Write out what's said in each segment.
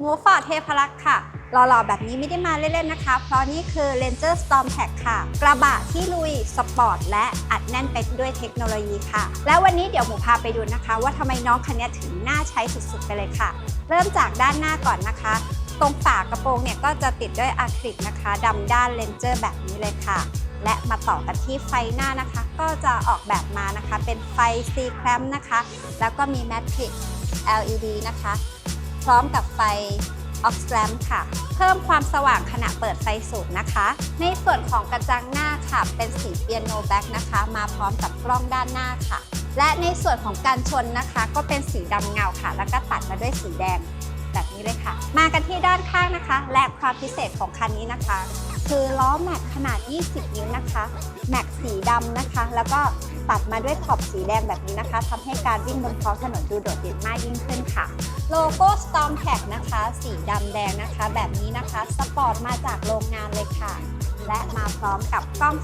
หมูฟอร์ดเทพรักษ์ค่ะ หล่อๆ แบบนี้ไม่ได้มาเล่นๆนะคะ เพราะนี่คือ Ranger Storm Pack ค่ะ กระบะที่ลุย สปอร์ต และอัดแน่นไปด้วยเทคโนโลยีค่ะ แล้ววันนี้เดี๋ยวหมูพาไปดูนะคะ ว่าทำไมน้องคันนี้ถึงน่าใช้สุดๆ ไปเลยค่ะ เริ่มจากด้านหน้าก่อนนะคะ ตรงฝากระโปรงเนี่ยก็จะติดด้วยอะคริลิกนะคะดำด้านเลนเจอร์แบบนี้เลยค่ะ และมาต่อกันที่ไฟหน้านะคะ ก็จะออกแบบมานะคะ เป็นไฟ C clamp นะคะ แล้วก็มีแมทริก LED นะคะ พร้อมกับไฟออกแลมค่ะ เพิ่มความสว่างขณะเปิดไฟสูงนะคะ ในส่วนของกระจังหน้าค่ะ เป็นสีเปียโนแบ็กนะคะ มาพร้อมกับกล้องด้านหน้าค่ะ และในส่วนของการชนนะคะ ก็เป็นสีดำเงาค่ะ แล้วก็ตัดมาด้วยสีแดงแบบนี้เลยค่ะ มากันที่ด้านข้างนะคะ และความพิเศษของคันนี้นะคะ คือล้อแม็กขนาด 20 นิ้วนะคะ แม็กสีดำนะคะ แล้วก็ ตัดมาด้วยขอบสีแดงแบบนี้นะคะทำให้การวิ่งบนท้องถนนดูโดดเด่นมากยิ่งขึ้นค่ะ โลโก้ Storm t a c นะคะ สีดำแดงนะคะ แบบนี้นะคะสปอร์ตมาจากโรงงานเลยค่ะ และมาพร้อมกับกล้อง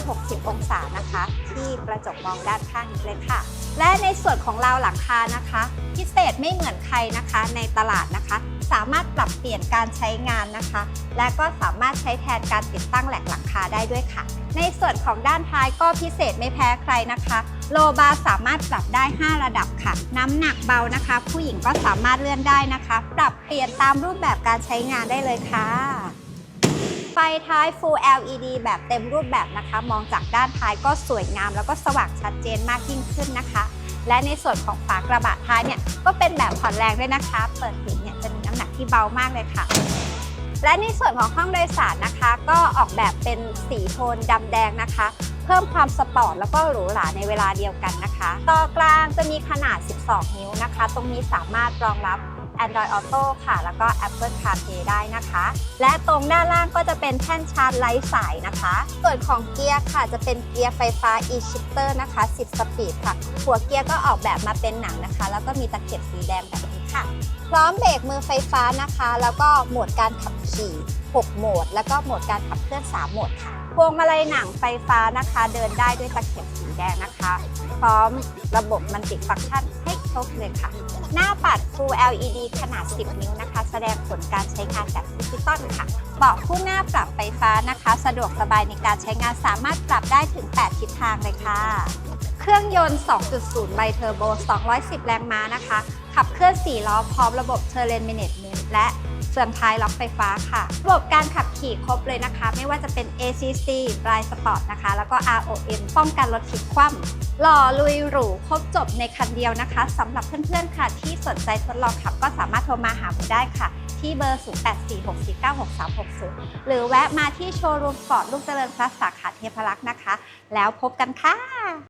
360 องศานะคะ ที่กระจกมองด้านข้างเลยค่ะ และในส่วนของราวหลังคานะคะ พิเศษไม่เหมือนใครนะคะในตลาดนะคะ สามารถปรับเปลี่ยนการใช้งานนะคะ และก็สามารถใช้แทนการติดตั้งแหลกหลังคาได้ด้วยค่ะ ในส่วนของด้านท้ายก็พิเศษไม่แพ้ใครนะคะ โลบาร์สามารถปรับได้ 5 ระดับค่ะ น้ำหนักเบานะคะ ผู้หญิงก็สามารถเลื่อนได้นะคะ ปรับเปลี่ยนตามรูปแบบการใช้งานได้เลยค่ะ ไฟท้าย Full LED แบบเต็มรูปแบบนะคะ มองจากด้านท้ายก็สวยงาม แล้วก็สว่างชัดเจนมากยิ่งขึ้นนะคะ และในส่วนของฝากระบะท้ายเนี่ยก็เป็นแบบผ่อนแรงด้วยนะคะ เปิดปิดเนี่ยจะมีน้ำหนักที่เบามากเลยค่ะ และในส่วนของห้องโดยสารนะคะ ก็ออกแบบเป็นสีโทนดำแดงนะคะเพิ่มความสปอร์ตแล้วก็หรูหราในเวลาเดียวกันนะคะ ต่อกลางจะมีขนาด 12 นิ้วนะคะ ตรงนี้สามารถรองรับ Android Auto ค่ะ แล้วก็ Apple CarPlay ได้นะคะ และตรงด้านล่างก็จะเป็นแท่นชาร์จไร้สายนะคะ ส่วนของเกียร์ค่ะจะเป็นเกียร์ไฟฟ้า e-shifter นะคะ 10 สปีดค่ะ หัวเกียร์ก็ออกแบบมาเป็นหนังนะคะ แล้วก็มีตะเข็บสีแดงแบบนี้ค่ะ พร้อมเบรกมือไฟฟ้านะคะ แล้วก็โหมดการขับขี่ 6 โหมด แล้วก็โหมดการขับเคลื่อน 3 โหมดค่ะพวงมาลัยหนังไฟฟ้านะคะ เดินได้ด้วยตะเข็บสีแดงนะคะ พร้อมระบบมันติฟังก์ชันให้ ครบเลยค่ะ หน้าปัด Full LED ขนาด 10 นิ้วนะคะ แสดงผลการใช้งานแบบดิจิตอลค่ะ เบาะคู่หน้าปรับไฟฟ้านะคะ สะดวกสบายในการใช้งานสามารถปรับได้ถึง 8 ทิศทางเลยค่ะ เครื่องยนต์ 2.0 ไบเทอร์โบ 210 แรงม้านะคะ ขับเคลื่อน 4 ล้อพร้อมระบบ Terrain Management และเฟืองท้ายล็อกไฟฟ้าค่ะ ระบบการขับขี่ครบเลยนะคะ ไม่ว่าจะเป็น ACC Blind Spot นะคะ แล้วก็ ROM ป้องกันรถพลิกคว่ำ หล่อลุยหรูครบจบในคันเดียวนะคะสำหรับเพื่อนๆค่ะ ที่สนใจทดลองขับก็สามารถโทรมาหาผมได้ค่ะ ที่เบอร์ 0846496360 หรือแวะมาที่โชว์รูมฟอร์ดลูกเจริญพลัสสาขาเทพรักษ์นะคะ แล้วพบกันค่ะ